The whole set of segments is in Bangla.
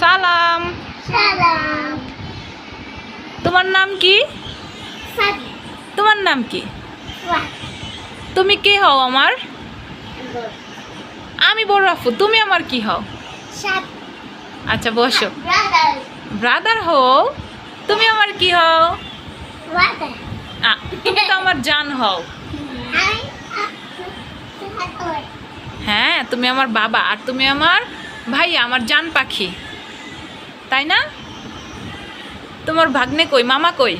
সালাম। সালাম। তোমার নাম কি? তোমার নাম কি? তুমি কে হও আমার? আমি বড়। রাফু তুমি আমার কি হও? আচ্ছা বসো। ব্রাদার। ব্রাদার হও তুমি আমার কি হও? তুমি তো আমার জান হও। হ্যাঁ তুমি আমার বাবা আর তুমি আমার ভাই আমার জান পাখি। তাই না? তোমার ভাগ্নে কই? মামা কই?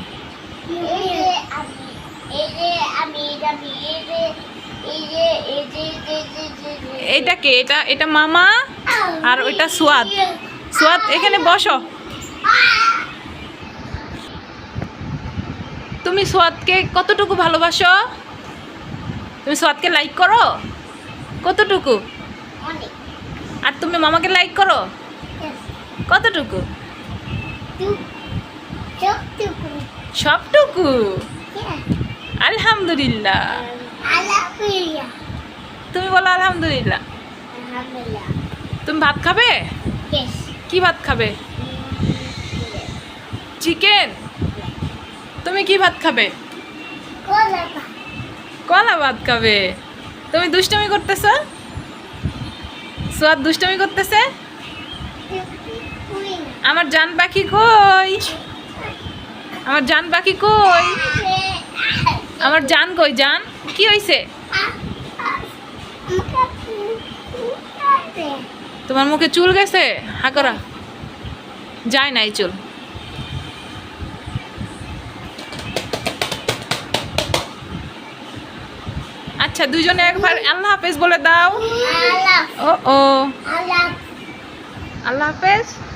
এটা কে? এটা এটা মামা আর ওইটা সোয়াদ। সোয়াদ, এখানে বসো। তুমি সোয়াদকে কতটুকু ভালোবাসো? তুমি সোয়াদকে লাইক করো? কতটুকু? আর তুমি মামাকে লাইক করো. কতটুকু? সবটুকু. আলহামদুলিল্লাহ। তুমি বলো আলহামদুলিল্লাহ। তুমি ভাত খাবে? কি ভাত খাবে? চিকেন? তুমি কি ভাত খাবে? কলা ভাত খাবে। তুমি দুষ্টামি করতেছ? সোয়াদ দুষ্টামি করতেছে? আমার জান পাখি কই? আমার জান পাখি কই? আমার জান কই জান? কি হইছে? তোমার মুখে চুল গেছে? হা করা। যায় নাই চুল। আচ্ছা দুজনে একবার আল্লাহ হাফেজ বলে দাও। ও ও।